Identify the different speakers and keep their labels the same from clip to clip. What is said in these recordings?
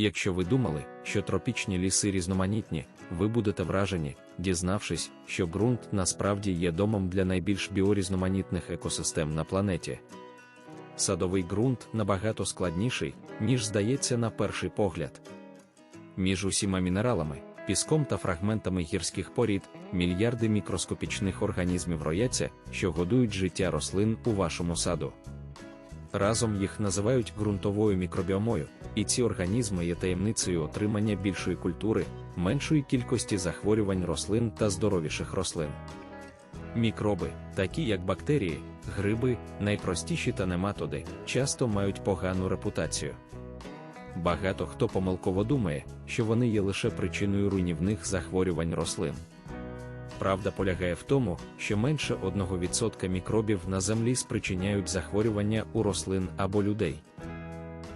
Speaker 1: Якщо ви думали, що тропічні ліси різноманітні, ви будете вражені, дізнавшись, що ґрунт насправді є домом для найбільш біорізноманітних екосистем на планеті. Садовий ґрунт набагато складніший, ніж здається на перший погляд. Між усіма мінералами, піском та фрагментами гірських порід, мільярди мікроскопічних організмів рояться, що годують життя рослин у вашому саду. Разом їх називають ґрунтовою мікробіомою, і ці організми є таємницею отримання більшої культури, меншої кількості захворювань рослин та здоровіших рослин. Мікроби, такі як бактерії, гриби, найпростіші та нематоди, часто мають погану репутацію. Багато хто помилково думає, що вони є лише причиною руйнівних захворювань рослин. Правда полягає в тому, що менше 1% мікробів на землі спричиняють захворювання у рослин або людей.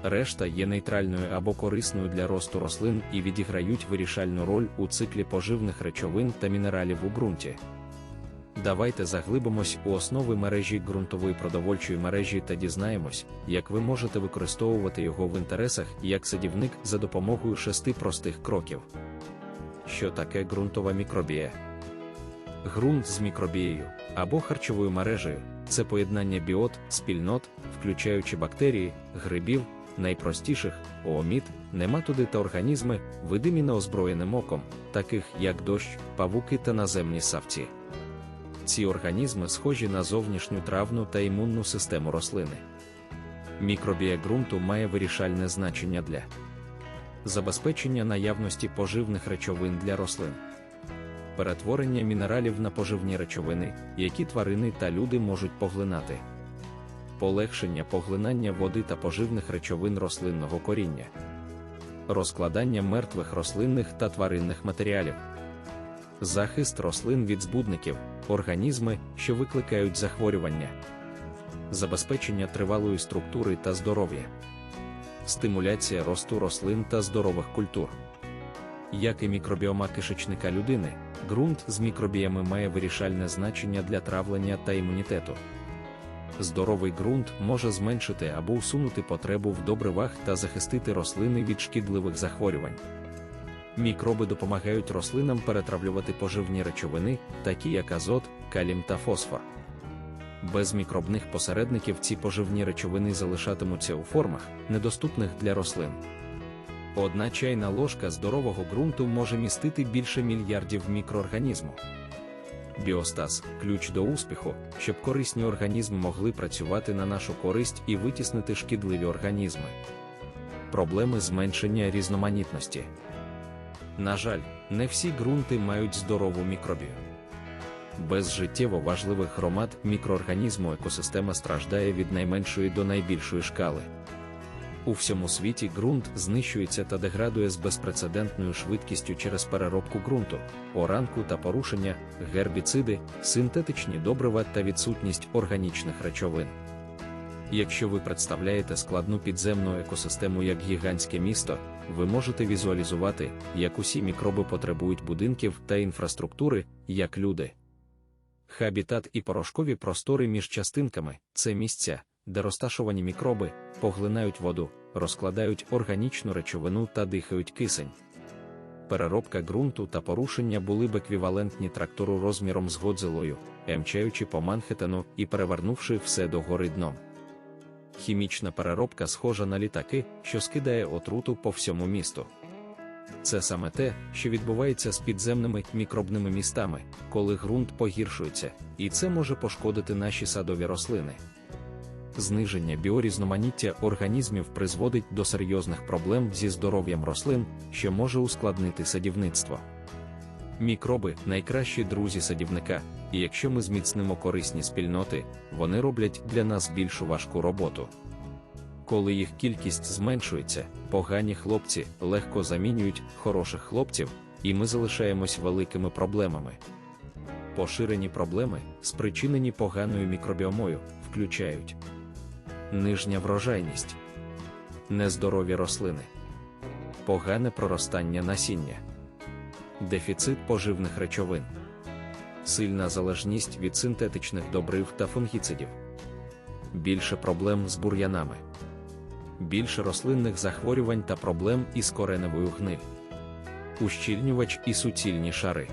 Speaker 1: Решта є нейтральною або корисною для росту рослин і відіграють вирішальну роль у циклі поживних речовин та мінералів у ґрунті. Давайте заглибимось у основи мережі ґрунтової продовольчої мережі та дізнаємось, як ви можете використовувати його в інтересах як садівник за допомогою шести простих кроків. Що таке ґрунтова мікробія? Ґрунт з мікробією або харчовою мережею це поєднання біот, спільнот, включаючи бактерії, грибів, найпростіших, ооміт, нематоди та організми, видимі неозброєним оком, таких як дощ, павуки та наземні савці. Ці організми схожі на зовнішню травну та імунну систему рослини. Мікробія ґрунту має вирішальне значення для забезпечення наявності поживних речовин для рослин, перетворення мінералів на поживні речовини, які тварини та люди можуть поглинати, полегшення поглинання води та поживних речовин рослинного коріння, розкладання мертвих рослинних та тваринних матеріалів. Захист рослин від збудників, організми, що викликають захворювання, забезпечення тривалої структури та здоров'я, стимуляція росту рослин та здорових культур. Як і мікробіома кишечника людини, ґрунт з мікробіями має вирішальне значення для травлення та імунітету. Здоровий ґрунт може зменшити або усунути потребу в добривах та захистити рослини від шкідливих захворювань. Мікроби допомагають рослинам перетравлювати поживні речовини, такі як азот, калім та фосфор. Без мікробних посередників ці поживні речовини залишатимуться у формах, недоступних для рослин. Одна чайна ложка здорового ґрунту може містити більше мільярдів мікроорганізму. Біостаз ключ до успіху, щоб корисні організми могли працювати на нашу користь і витіснити шкідливі організми. Проблеми зменшення різноманітності. На жаль, не всі ґрунти мають здорову мікробію. Без життєво важливих громад мікроорганізму екосистема страждає від найменшої до найбільшої шкали. У всьому світі ґрунт знищується та деградує з безпрецедентною швидкістю через переробку ґрунту, оранку та порушення, гербіциди, синтетичні добрива та відсутність органічних речовин. Якщо ви представляєте складну підземну екосистему як гігантське місто, ви можете візуалізувати, як усі мікроби потребують будинків та інфраструктури, як люди. Хабітат і порошкові простори між частинками це місця, де розташовані мікроби поглинають воду, розкладають органічну речовину та дихають кисень. Переробка ґрунту та порушення були б еквівалентні трактору розміром з Годзилою, емчаючи по Манхеттену і перевернувши все догори дном. Хімічна переробка схожа на літаки, що скидає отруту по всьому місту. Це саме те, що відбувається з підземними мікробними містами, коли ґрунт погіршується, і це може пошкодити наші садові рослини. Зниження біорізноманіття організмів призводить до серйозних проблем зі здоров'ям рослин, що може ускладнити садівництво. Мікроби найкращі друзі садівника, і якщо ми зміцнимо корисні спільноти, вони роблять для нас більшу важку роботу. Коли їх кількість зменшується, погані хлопці легко замінюють хороших хлопців, і ми залишаємось великими проблемами. Поширені проблеми, спричинені поганою мікробіомою, включають нижня врожайність, нездорові рослини, погане проростання насіння дефіцит поживних речовин, сильна залежність від синтетичних добрив та фунгіцидів, більше проблем з бур'янами, більше рослинних захворювань та проблем із кореневою гниль. Ущільнювач і суцільні шари.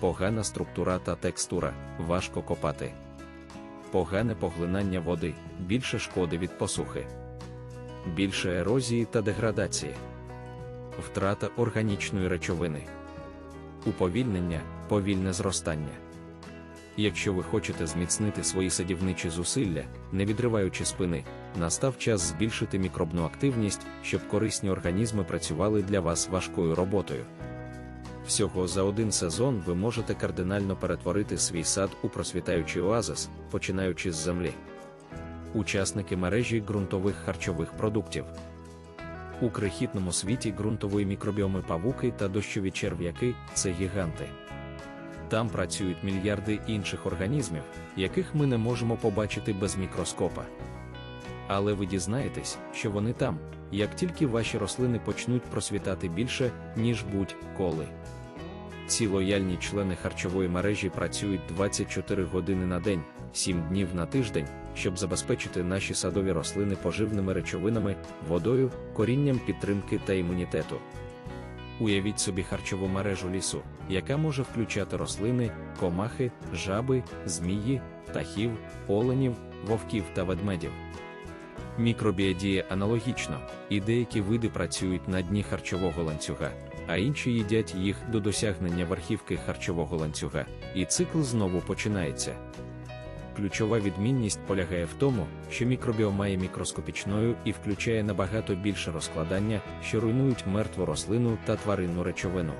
Speaker 1: Погана структура та текстура, важко копати. Погане поглинання води, більше шкоди від посухи, більше ерозії та деградації, втрата органічної речовини, уповільнення, повільне зростання. Якщо ви хочете зміцнити свої садівничі зусилля, не відриваючи спини, настав час збільшити мікробну активність, щоб корисні організми працювали для вас важкою роботою. Всього за один сезон ви можете кардинально перетворити свій сад у просвітаючий оазис, починаючи з землі. Учасники мережі ґрунтових харчових продуктів. У крихітному світі ґрунтової мікробіоми павуки та дощові черв'яки це гіганти. Там працюють мільярди інших організмів, яких ми не можемо побачити без мікроскопа. Але ви дізнаєтесь, що вони там, як тільки ваші рослини почнуть просвітати більше, ніж будь-коли. Ці лояльні члени харчової мережі працюють 24 години на день, 7 днів на тиждень, щоб забезпечити наші садові рослини поживними речовинами, водою, корінням підтримки та імунітету. Уявіть собі харчову мережу лісу, яка може включати рослини, комахи, жаби, змії, птахів, оленів, вовків та ведмедів. Мікробія діє аналогічно, і деякі види працюють на дні харчового ланцюга, а інші їдять їх до досягнення верхівки харчового ланцюга, і цикл знову починається. Ключова відмінність полягає в тому, що мікробіом має мікроскопічною і включає набагато більше розкладання, що руйнують мертву рослину та тваринну речовину.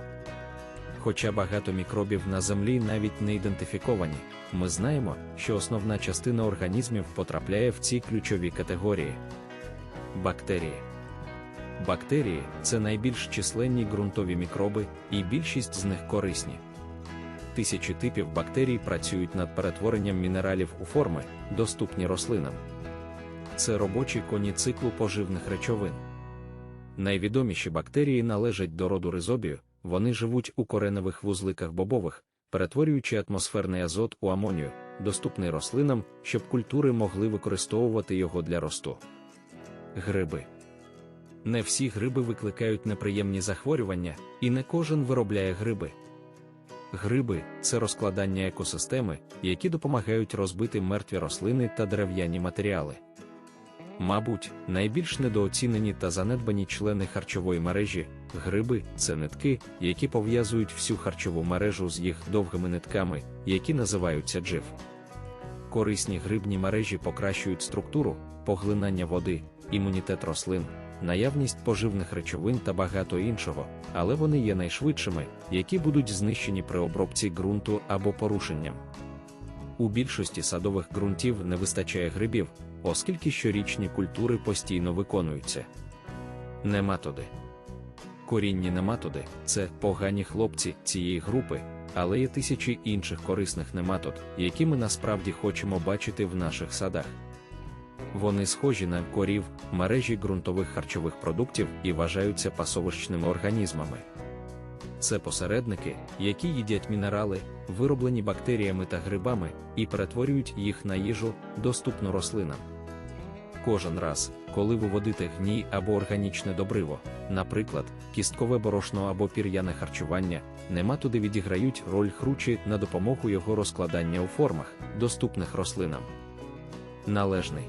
Speaker 1: Хоча багато мікробів на землі навіть не ідентифіковані, ми знаємо, що основна частина організмів потрапляє в ці ключові категорії. Бактерії. Бактерії це найбільш численні ґрунтові мікроби, і більшість з них корисні. Тисячі типів бактерій працюють над перетворенням мінералів у форми, доступні рослинам. Це робочі коні циклу поживних речовин. Найвідоміші бактерії належать до роду ризобію, вони живуть у кореневих вузликах бобових, перетворюючи атмосферний азот у амонію, доступний рослинам, щоб культури могли використовувати його для росту. Гриби. Не всі гриби викликають неприємні захворювання, і не кожен виробляє гриби. Гриби це розкладання екосистеми, які допомагають розбити мертві рослини та дерев'яні матеріали. Мабуть, найбільш недооцінені та занедбані члени харчової мережі гриби це нитки, які пов'язують всю харчову мережу з їх довгими нитками, які називаються джив. Корисні грибні мережі покращують структуру, поглинання води, імунітет рослин, наявність поживних речовин та багато іншого, але вони є найшвидшими, які будуть знищені при обробці ґрунту або порушенням. У більшості садових ґрунтів не вистачає грибів, оскільки щорічні культури постійно виконуються. Нематоди. Корінні нематоди це погані хлопці цієї групи, але є тисячі інших корисних нематод, які ми насправді хочемо бачити в наших садах. Вони схожі на корів, мережі ґрунтових харчових продуктів і вважаються пасовищними організмами. Це посередники, які їдять мінерали, вироблені бактеріями та грибами, і перетворюють їх на їжу, доступну рослинам. Кожен раз, коли виводите гній або органічне добриво, наприклад, кісткове борошно або пір'яне харчування, нематоди відіграють роль хручі на допомогу його розкладання у формах, доступних рослинам. Належний.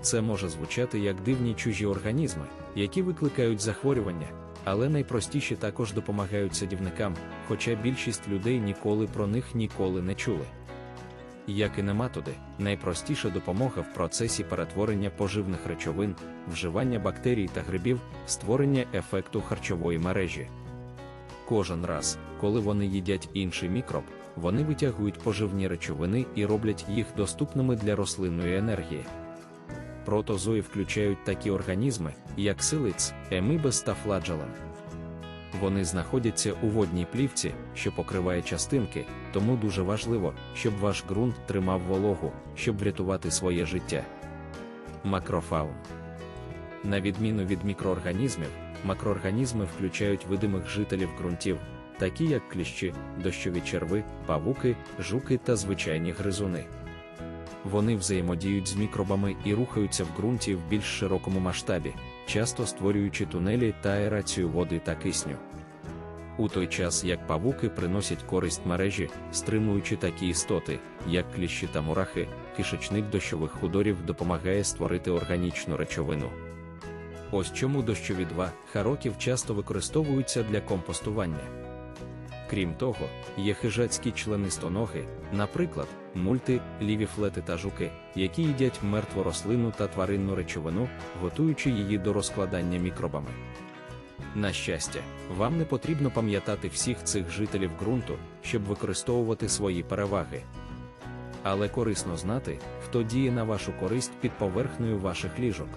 Speaker 1: Це може звучати як дивні чужі організми, які викликають захворювання, але найпростіші також допомагають садівникам, хоча більшість людей ніколи про них ніколи не чули. Як і нематоди, найпростіша допомога в процесі перетворення поживних речовин, вживання бактерій та грибів, створення ефекту харчової мережі. Кожен раз, коли вони їдять інший мікроб, вони витягують поживні речовини і роблять їх доступними для рослинної енергії. Протозої включають такі організми, як силиць, емибес та фладжелен. Вони знаходяться у водній плівці, що покриває частинки, тому дуже важливо, щоб ваш ґрунт тримав вологу, щоб врятувати своє життя. Макрофаун. На відміну від мікроорганізмів, макроорганізми включають видимих жителів ґрунтів, такі як кліщі, дощові черви, павуки, жуки та звичайні гризуни. Вони взаємодіють з мікробами і рухаються в ґрунті в більш широкому масштабі, часто створюючи тунелі та аерацію води та кисню. У той час як павуки приносять користь мережі, стримуючи такі істоти, як кліщі та мурахи, кишечник дощових худорів допомагає створити органічну речовину. Ось чому дощові два хароків часто використовуються для компостування. Крім того, є хижацькі членистоноги, наприклад, мульти, ліві флети та жуки, які їдять мертву рослину та тваринну речовину, готуючи її до розкладання мікробами. На щастя, вам не потрібно пам'ятати всіх цих жителів ґрунту, щоб використовувати свої переваги. Але корисно знати, хто діє на вашу користь під поверхнею ваших ліжок.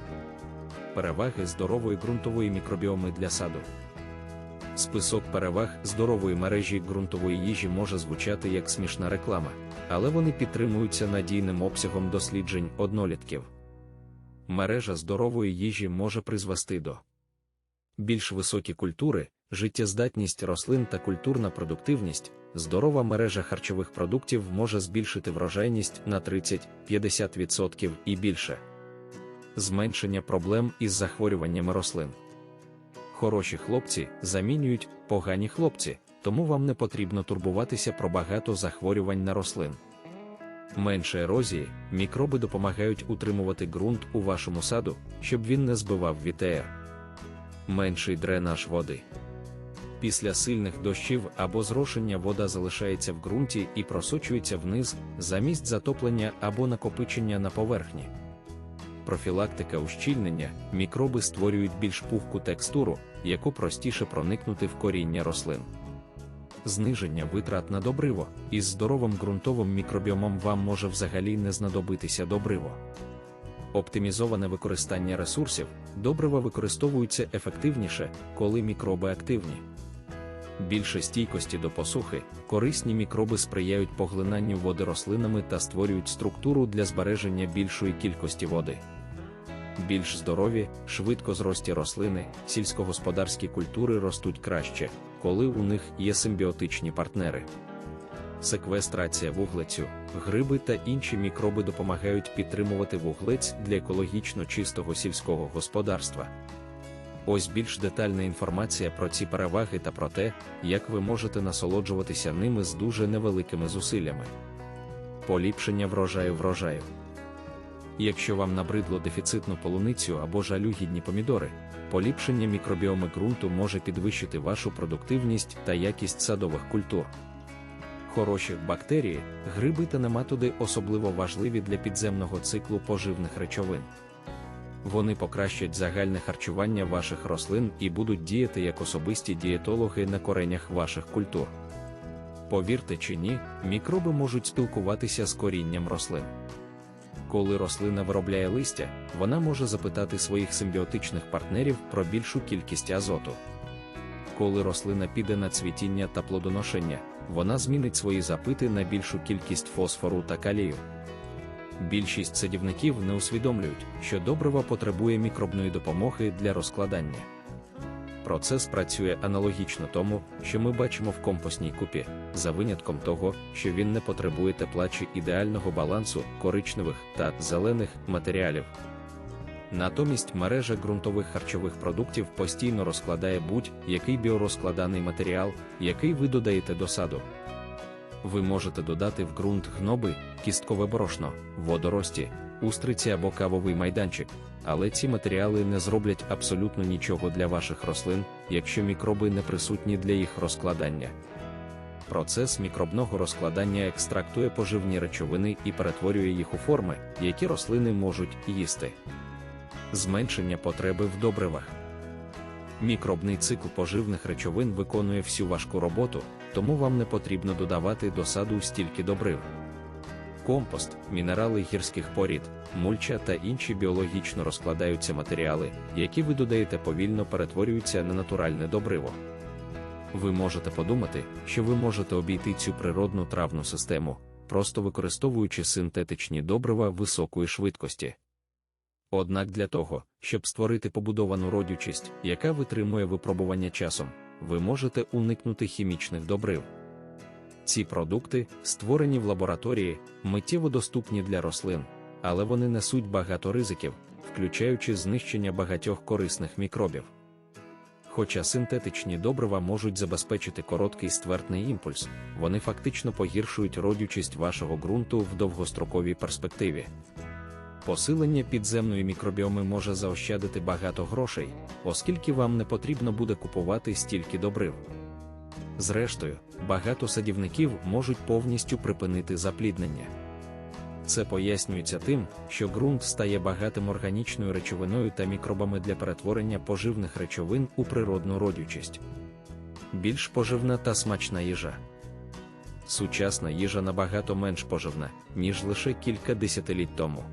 Speaker 1: Переваги здорової ґрунтової мікробіоми для саду. Список переваг здорової мережі ґрунтової їжі може звучати як смішна реклама, але вони підтримуються надійним обсягом досліджень однолітків. Мережа здорової їжі може призвести до більш високі культури, життєздатність рослин та культурна продуктивність, здорова мережа харчових продуктів може збільшити врожайність на 30-50% і більше, зменшення проблем із захворюваннями рослин. Хороші хлопці замінюють погані хлопці, тому вам не потрібно турбуватися про багато захворювань на рослин. Менше ерозії, мікроби допомагають утримувати ґрунт у вашому саду, щоб він не збивав вітер. Менший дренаж води. Після сильних дощів або зрошення вода залишається в ґрунті і просочується вниз, замість затоплення або накопичення на поверхні профілактика ущільнення, мікроби створюють більш пухку текстуру, яку простіше проникнути в коріння рослин. Зниження витрат на добриво із здоровим ґрунтовим мікробіомом вам може взагалі не знадобитися добриво. Оптимізоване використання ресурсів, добрива використовуються ефективніше, коли мікроби активні. Більше стійкості до посухи, корисні мікроби сприяють поглинанню води рослинами та створюють структуру для збереження більшої кількості води більш здорові, швидко зрості рослини, сільськогосподарські культури ростуть краще, коли у них є симбіотичні партнери. Секвестрація вуглецю, гриби та інші мікроби допомагають підтримувати вуглець для екологічно чистого сільського господарства. Ось більш детальна інформація про ці переваги та про те, як ви можете насолоджуватися ними з дуже невеликими зусиллями. Поліпшення врожаю врожаю. Якщо вам набридло дефіцитну полуницю або жалюгідні помідори, поліпшення мікробіоми ґрунту може підвищити вашу продуктивність та якість садових культур. Хороші бактерії, гриби та нематоди особливо важливі для підземного циклу поживних речовин. Вони покращать загальне харчування ваших рослин і будуть діяти як особисті дієтологи на коренях ваших культур. Повірте чи ні, мікроби можуть спілкуватися з корінням рослин. Коли рослина виробляє листя, вона може запитати своїх симбіотичних партнерів про більшу кількість азоту. Коли рослина піде на цвітіння та плодоношення, вона змінить свої запити на більшу кількість фосфору та калію. Більшість садівників не усвідомлюють, що добрива потребує мікробної допомоги для розкладання. Процес працює аналогічно тому, що ми бачимо в компостній купі, за винятком того, що він не потребує тепла чи ідеального балансу коричневих та зелених матеріалів. Натомість мережа ґрунтових харчових продуктів постійно розкладає будь-який біорозкладаний матеріал, який ви додаєте до саду. Ви можете додати в ґрунт гноби, кісткове борошно, водорості, устриці або кавовий майданчик, але ці матеріали не зроблять абсолютно нічого для ваших рослин, якщо мікроби не присутні для їх розкладання. Процес мікробного розкладання екстрактує поживні речовини і перетворює їх у форми, які рослини можуть їсти. Зменшення потреби в добривах. Мікробний цикл поживних речовин виконує всю важку роботу, тому вам не потрібно додавати до саду стільки добрив компост, мінерали гірських порід, мульча та інші біологічно розкладаються матеріали, які ви додаєте повільно перетворюються на натуральне добриво. Ви можете подумати, що ви можете обійти цю природну травну систему, просто використовуючи синтетичні добрива високої швидкості. Однак для того, щоб створити побудовану родючість, яка витримує випробування часом, ви можете уникнути хімічних добрив. Ці продукти, створені в лабораторії, миттєво доступні для рослин, але вони несуть багато ризиків, включаючи знищення багатьох корисних мікробів. Хоча синтетичні добрива можуть забезпечити короткий ствердний імпульс, вони фактично погіршують родючість вашого ґрунту в довгостроковій перспективі. Посилення підземної мікробіоми може заощадити багато грошей, оскільки вам не потрібно буде купувати стільки добрив. Зрештою, багато садівників можуть повністю припинити запліднення. Це пояснюється тим, що ґрунт стає багатим органічною речовиною та мікробами для перетворення поживних речовин у природну родючість. Більш поживна та смачна їжа. Сучасна їжа набагато менш поживна, ніж лише кілька десятиліть тому.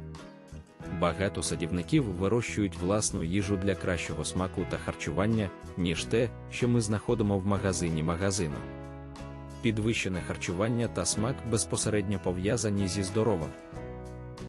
Speaker 1: Багато садівників вирощують власну їжу для кращого смаку та харчування, ніж те, що ми знаходимо в магазині магазину. Підвищене харчування та смак безпосередньо пов'язані зі здоровим,